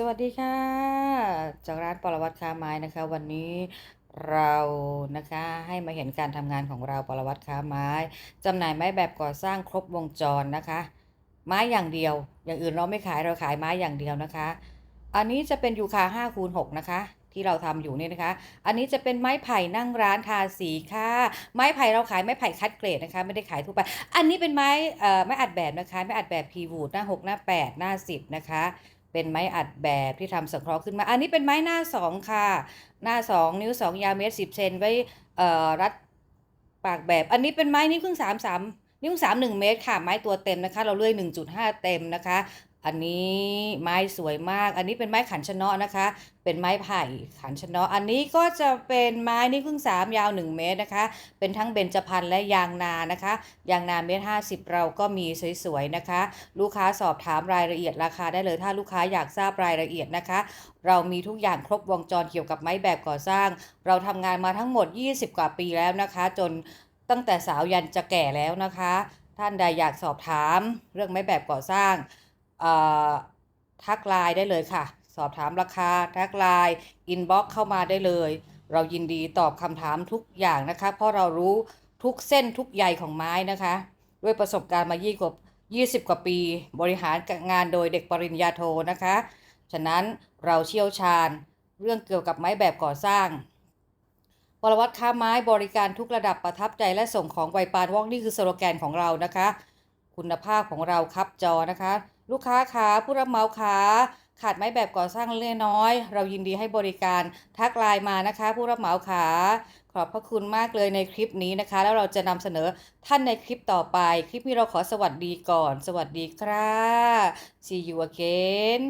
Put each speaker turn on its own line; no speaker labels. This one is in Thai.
สวัสดีค่ะ จากร้านปรวัตค้าไม้นะคะ วันนี้เรานะคะให้มาเห็นการทำงานของเราปรวัตค้าไม้จำหน่ายไม้แบบก่อสร้างครบวงจรนะคะ ไม้อย่างเดียว อย่างอื่นเราไม่ขายเราขายไม้อย่างเดียวนะคะ อันนี้จะเป็นยูคา5คูณ6นะคะ ที่เราทำอยู่เนี่ยนะคะ อันนี้จะเป็นไม้ไผ่นั่งร้านทาสีค่ะ ไม้ไผ่เราขายไม้ไผ่คัดเกรดนะคะ ไม่ได้ขายทั่วไป อันนี้เป็นไม้เอ่อไม้อัดแบบนะคะไม้อัดแบบพีวูดหน้า 6 หน้า 8 หน้า 10 นะคะ เป็นไม้อัดแบบที่ทำสังเคราะห์ขึ้นมา อันนี้เป็นไม้หน้าสองค่ะ หน้าสองนิ้วสองยาวเมตรสิบเซนไว้เอ่อรัดปากแบบ อันนี้เป็นไม้นิ้วครึ่งสามสาม นิ้ว3 1เมตรค่ะ ไม้ตัวเต็มนะคะ เราเลื่อย1.5เต็มนะคะ อันนี้ไม้สวยมาก อันนี้เป็นไม้ขันชนะนะคะ เป็นไม้ไผ่ขันชนะ อันนี้ก็จะเป็นไม้นิ้วครึ่ง3ยาว1เมตรนะคะ เป็นทั้งเบญจพรรณและยางนานะคะ ยางนาเมตรห้าสิบเราก็มีสวยๆนะคะ ลูกค้าสอบถามรายละเอียดราคาได้เลยถ้าลูกค้าอยากทราบรายละเอียดนะคะ เรามีทุกอย่างครบวงจรเกี่ยวกับไม้แบบก่อสร้าง เราทำงานมาทั้งหมด 20 กว่าปีแล้วนะคะ จน ตั้งแต่สาวยันจะแก่แล้วนะคะ ท่านใดอยากสอบถามเรื่องไม้แบบก่อสร้างทักไลน์ได้เลยค่ะ สอบถามราคาทักไลน์อินบ็อกเข้ามาได้เลย เรายินดีตอบคำถามทุกอย่างนะคะ เพราะเรารู้ทุกเส้นทุกใยของไม้นะคะ ด้วยประสบการณ์มายี่กว่า20 กว่าปี บริหารงานโดยเด็กปริญญาโทนะคะ ฉะนั้นเราเชี่ยวชาญเรื่องเกี่ยวกับไม้แบบก่อสร้าง รวัตค้าไม้บริการทุกระดับประทับใจและส่งของไวปานวอกนี่คือสโลแกนของเรานะคะ คุณภาพของเราครับจอนะคะ ลูกค้าขาผู้รับเหมาขาขาดไม้แบบก่อสร้างเล็กน้อย เรายินดีให้บริการทักไลน์มานะคะ ผู้รับเหมาขาขอบพระคุณมากเลยในคลิปนี้นะคะ แล้วเราจะนำเสนอท่านในคลิปต่อไป คลิปนี้เราขอสวัสดีก่อน สวัสดีค่ะ see you again